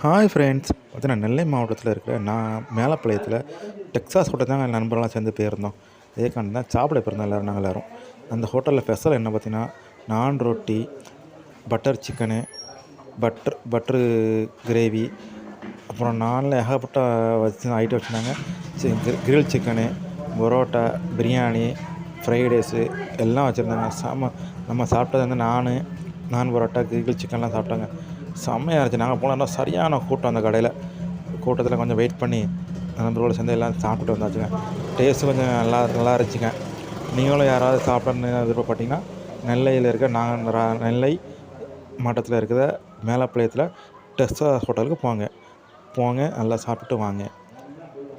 Hi friends பார்த்தீங்கன்னா நெல்லை மாவட்டத்தில் இருக்கிற நான் மேலப்பாளையத்தில் டெக்ஸாஸ் ஹோட்டல் தான் நண்பர்களாக சேர்ந்து போயிருந்தோம். ஏற்காண்டு தான் சாப்பிட போயிருந்தோம் எல்லோரும் நாங்கள் எல்லோரும். அந்த ஹோட்டலில் ஸ்பெஷல் என்ன பார்த்தீங்கன்னா நான் ரொட்டி butter chicken butter butter gravy அப்புறம் நானில் ஏகப்பட்ட வச்சு ஐட்டம் வச்சுருந்தாங்க. Grill chicken parotta biryani fried rice எல்லாம் வச்சுருந்தாங்க. சாம நம்ம சாப்பிட்டது வந்து நான் நான் பரோட்டா கிரில் சிக்கன்லாம் சாப்பிட்டாங்க. செம்மையாக இருந்துச்சு. நாங்கள் போனோம்னா சரியான கூட்டம் அந்த கடையில். கூட்டத்தில் கொஞ்சம் வெயிட் பண்ணி நண்பர்களோடு சேர்ந்து எல்லாம் சாப்பிட்டு வந்தாச்சுங்க. டேஸ்ட்டு கொஞ்சம் நல்லா நல்லா இருந்துச்சுங்க. நீங்களும் யாராவது சாப்பிடணுன்னு விருப்பப்பட்டீங்கன்னா நெல்லையில் இருக்க நாங்கள் நெல்லை மாவட்டத்தில் இருக்கிற மேலப்பாளையத்தில் டெஸ்ஸா ஹோட்டலுக்கு போங்க. போங்க நல்லா சாப்பிட்டு வாங்க.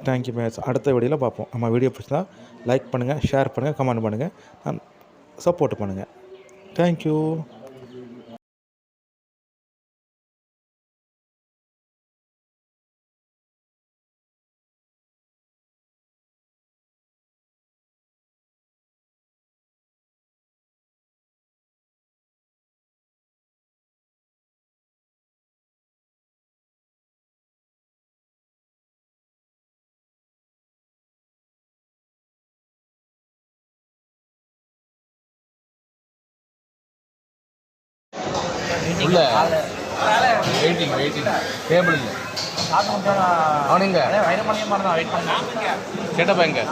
தேங்க்யூ மேட்ச் அடுத்த வீடியோவில் பார்ப்போம். நம்ம வீடியோ பிடிச்சா லைக் பண்ணுங்கள் ஷேர் பண்ணுங்கள் கமெண்ட் பண்ணுங்கள் சப்போர்ட் பண்ணுங்கள் தேங்க்யூ உள்ள. வெயிட்டிங் வெயிட்டிங் டேபிள் இல்லை. அவனுங்க. கேட்டப்பா எங்க